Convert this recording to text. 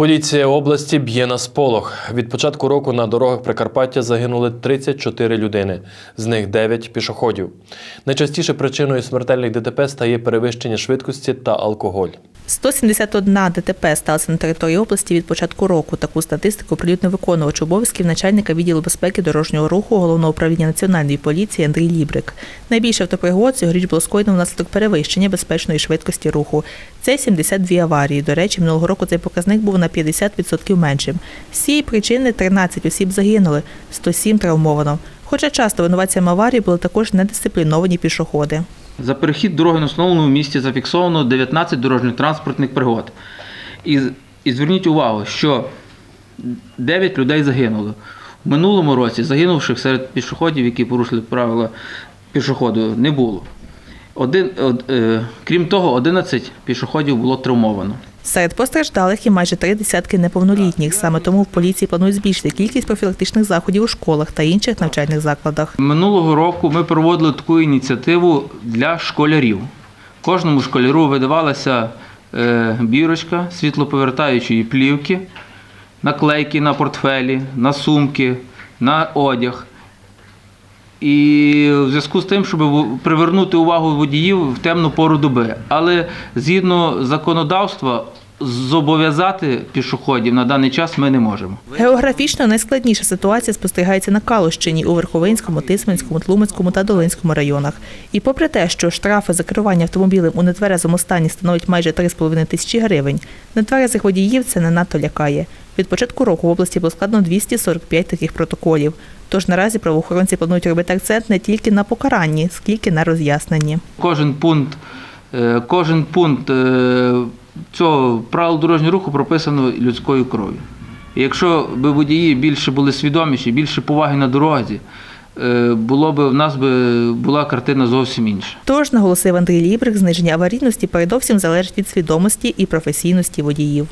Поліція області б'є на сполох. Від початку року на дорогах Прикарпаття загинули 34 людини, з них 9 пішоходів. Найчастіше причиною смертельних ДТП стає перевищення швидкості та алкоголь. 171 ДТП сталося на території області від початку року. Таку статистику прилюдно виконувач обов'язків начальника відділу безпеки дорожнього руху головного управління національної поліції Андрій Лібрик. Найбільше автопригод цьогоріч було скоєно внаслідок перевищення безпечної швидкості руху. Це 72 аварії. До речі, минулого року цей показник був на 50% меншим. З цієї причини 13 осіб загинули, 107 травмовано. Хоча часто винуватцями аварії були також недисципліновані пішоходи. За перехід дороги на встановленому місці зафіксовано 19 дорожньо-транспортних пригод. І, і зверніть увагу, що 9 людей загинули. В минулому році загинувших серед пішоходів, які порушили правила пішоходу, не було. Один, од- е, крім того, 11 пішоходів було травмовано. Серед постраждалих є майже три десятки неповнолітніх. Саме тому в поліції планують збільшити кількість профілактичних заходів у школах та інших навчальних закладах. Минулого року ми проводили таку ініціативу для школярів. Кожному школяру видавалася е, бірочка світлоповертаючої плівки, наклейки на портфелі, на сумки, на одяг. І в зв'язку з тим, щоб привернути увагу водіїв в темну пору доби. Але згідно законодавства, зобов'язати пішоходів на даний час ми не можемо. Географічно найскладніша ситуація спостерігається на Калущині у Верховинському, Тисменському, Тлумацькому та Долинському районах. І попри те, що штрафи за керування автомобілем у нетверезому стані становить майже 3,5 тисячі гривень, нетверезих водіїв це не надто лякає. Від початку року в області було складно 245 таких протоколів. Тож наразі правоохоронці планують робити акцент не тільки на покаранні, скільки на роз'ясненні. Кожен пункт, е, кожен пункт е, цього правил дорожнього руху прописано людською кров'ю. Якщо б водії більше були свідоміші, більше поваги на дорозі, е, було б в нас би була картина зовсім інша. Тож, наголосив Андрій Лібрик, зниження аварійності передовсім залежить від свідомості і професійності водіїв.